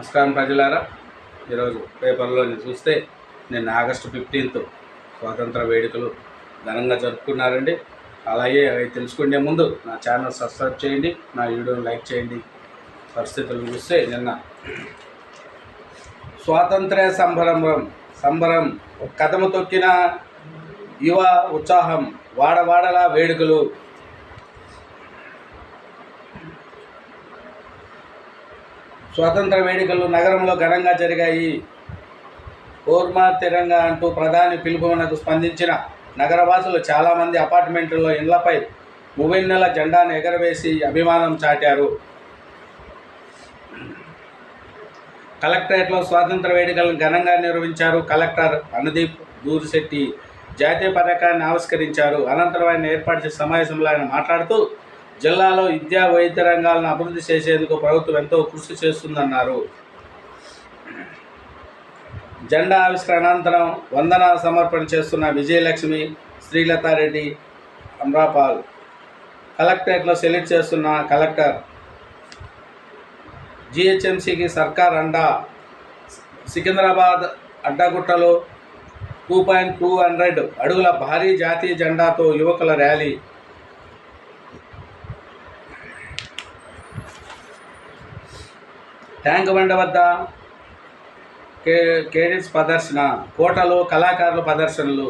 నమస్కారం ప్రజలారా. ఈరోజు పేపర్లో చూస్తే నిన్న ఆగస్టు ఫిఫ్టీన్త్ స్వాతంత్ర వేడుకలు ఘనంగా జరుపుకున్నారండి. అలాగే అవి తెలుసుకునే ముందు నా ఛానల్ సబ్స్క్రైబ్ చేయండి నా వీడియోని లైక్ చేయండి. పరిస్థితులు చూస్తే నిన్న స్వాతంత్ర సంబరం సంబరం కథము తొక్కిన యువ ఉత్సాహం వాడవాడల వేడుకలు స్వతంత్ర వేడుకలు నగరంలో ఘనంగా జరిగాయి. ఓర్మా తిరంగా అంటూ ప్రధాని పిలుపునకు స్పందించిన నగరవాసులు చాలామంది అపార్ట్మెంట్లలో ఇండ్లపై మువ్వెన్నెల జెండాను ఎగరవేసి అభిమానం చాటారు. కలెక్టరేట్లో స్వాతంత్ర వేడుకలను ఘనంగా నిర్వహించారు కలెక్టర్ అనుదీప్ దూరిశెట్టి. జాతీయ పథకాన్ని ఆవిష్కరించారు. అనంతరం ఆయన ఏర్పాటు చేసిన సమావేశంలో ఆయన మాట్లాడుతూ జిల్లాలో విద్యా వైద్య రంగాలను అభివృద్ధి చేసేందుకు ప్రభుత్వం ఎంతో కృషి చేస్తుందన్నారు. జెండా ఆవిష్కరణ అనంతరం వందన సమర్పణ చేస్తున్న విజయలక్ష్మి శ్రీలతారెడ్డి అమ్రాపాల్. కలెక్టరేట్లో సెలెక్ట్ చేస్తున్న కలెక్టర్. జిహెచ్ఎంసికి సర్కార్ అండా. సికింద్రాబాద్ అడ్డగుట్టలో టూ పాయింట్ టూ హండ్రెడ్ అడుగుల భారీ జాతీయ జెండాతో యువకుల ర్యాలీ. ట్యాంక్ బండ వద్ద కే కేడెట్స్ ప్రదర్శన కోటలు కళాకారుల ప్రదర్శనలు.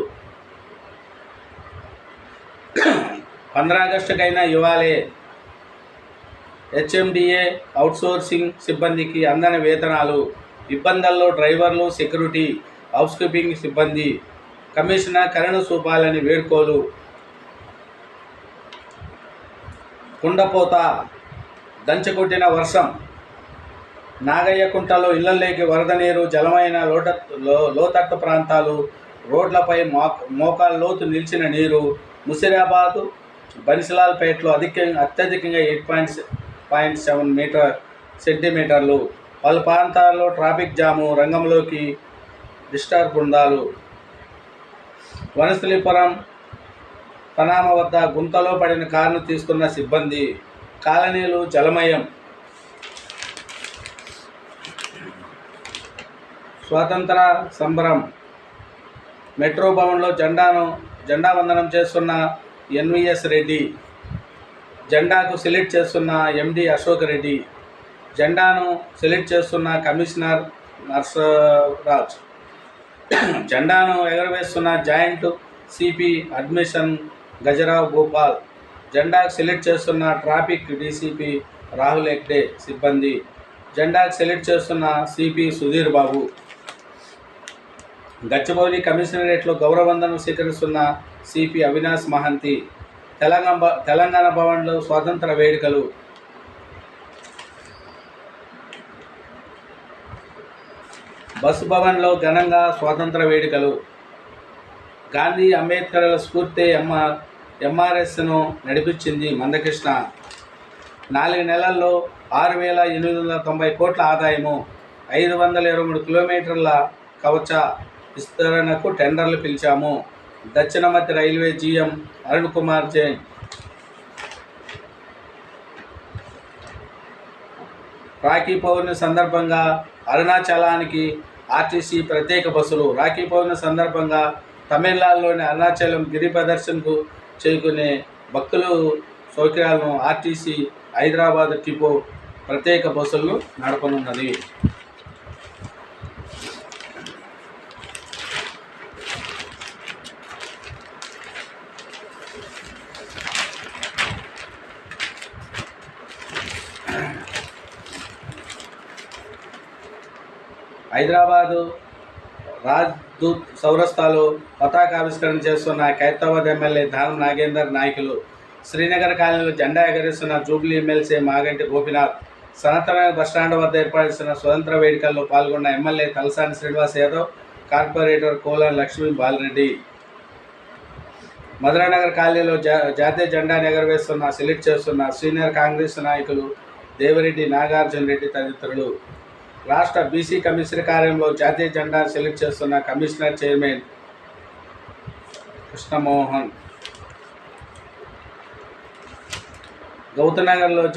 పంద్రా ఆగస్టుకైనా ఇవ్వాలి. హెచ్ఎండిఏ అవుట్సోర్సింగ్ సిబ్బందికి అందని వేతనాలు. ఇబ్బందుల్లో డ్రైవర్లు సెక్యూరిటీ హౌస్ కీపింగ్ సిబ్బంది. కమిషనర్ కరుణ చూపాలని వేడుకోలు. కుండపోత దంచకొట్టిన వర్షం. నాగయ్యకుంటలో ఇళ్ళలోకి వరద నీరు జలమైన లోట లో లోతట్టు ప్రాంతాలు రోడ్లపై మో మోకాల లోతు నిలిచిన నీరు ముసిరాబాదు బన్సిలాల్పేటలో అధిక అత్యధికంగా eight point point seven meter సెంటీమీటర్లు. పలు ప్రాంతాల్లో ట్రాఫిక్ జాము రంగంలోకి డిస్టర్బ్ బృందాలు. వనస్థలిపురం పనామ వద్ద గుంతలో పడిన కారును తీసుకున్న సిబ్బంది. కాలనీలు జలమయం. స్వాతంత్ర సంబరం. మెట్రో భవన్లో జెండాను జెండా వందనం చేస్తున్న ఎన్విఎస్ రెడ్డి జెండాకు సెలెక్ట్ చేస్తున్న ఎండి అశోక్ రెడ్డి జెండాను సెలెక్ట్ చేస్తున్న కమిషనర్ నర్సరాజ్ జెండాను ఎగరవేస్తున్న joint CP admission Gajarao Gopal జెండాకు select చేస్తున్న ట్రాఫిక్ డీసీపీ రాహుల్ హెగ్డే సిబ్బంది జెండాకు సెలెక్ట్ చేస్తున్న సిపి సుధీర్ బాబు. గచ్చిబౌలి కమిషనరేట్లో గౌరవందనం స్వీకరిస్తున్న సిపి అవినాష్ మహంతి తెలంగాణ తెలంగాణ భవన్లో స్వాతంత్ర వేడుకలు. బస్ భవన్లో ఘనంగా స్వాతంత్ర వేడుకలు. గాంధీ అంబేద్కర్ల స్ఫూర్తి ఎంఆర్ ఎంఆర్ఎస్ను నడిపించింది మందకృష్ణ. నాలుగు నెలల్లో ఆరు వేల ఎనిమిది వందల తొంభై కోట్ల ఆదాయము ఐదు వందల ఇరవై మూడు కిలోమీటర్ల కవచ విస్తరణకు టెండర్లు పిలిచాము. దక్షిణ మధ్య రైల్వే జీఎం అరుణ్ కుమార్ జైన్. రాఖీ పౌర్ణమి సందర్భంగా అరుణాచలానికి ఆర్టీసీ ప్రత్యేక బస్సులు. రాఖీ పౌర్ణమి సందర్భంగా తమిళనాడులోని అరుణాచలం గిరి ప్రదర్శనకు చేరుకునే భక్తులు సౌకర్యాలను ఆర్టీసీ హైదరాబాద్ టిపో ప్రత్యేక బస్సులను నడపనున్నది. హైదరాబాదు రాజ్దూత్ సౌరస్థాలో పతాకావిష్కరణ చేస్తున్న ఖైరతాబాద్ ఎమ్మెల్యే ధానం నాగేందర్ నాయకులు. శ్రీనగర్ కాలనీలో జెండా ఎగరేస్తున్న జూబ్లీ ఎమ్మెల్సీ మాగంటి గోపినాథ్. సనాతన బస్టాండ్ వద్ద ఏర్పాటు స్వతంత్ర వేడుకల్లో పాల్గొన్న ఎమ్మెల్యే తలసాని శ్రీనివాస్ యాదవ్ కార్పొరేటర్ కోల లక్ష్మీ బాలరెడ్డి. మధురానగర్ కాలనీలో జా జాతీయ జెండాను ఎగరవేస్తున్న సెలెక్ట్ చేస్తున్న సీనియర్ కాంగ్రెస్ నాయకులు దేవిరెడ్డి నాగార్జున రెడ్డి తదితరులు. రాష్ట్ర బీసీ కమిషనర్ కార్యంలో జాతీయ జెండా సెలెక్ట్ చేస్తున్న కమిషనర్ చైర్మన్ కృష్ణమోహన్. గౌతనగర్లో నగర్లో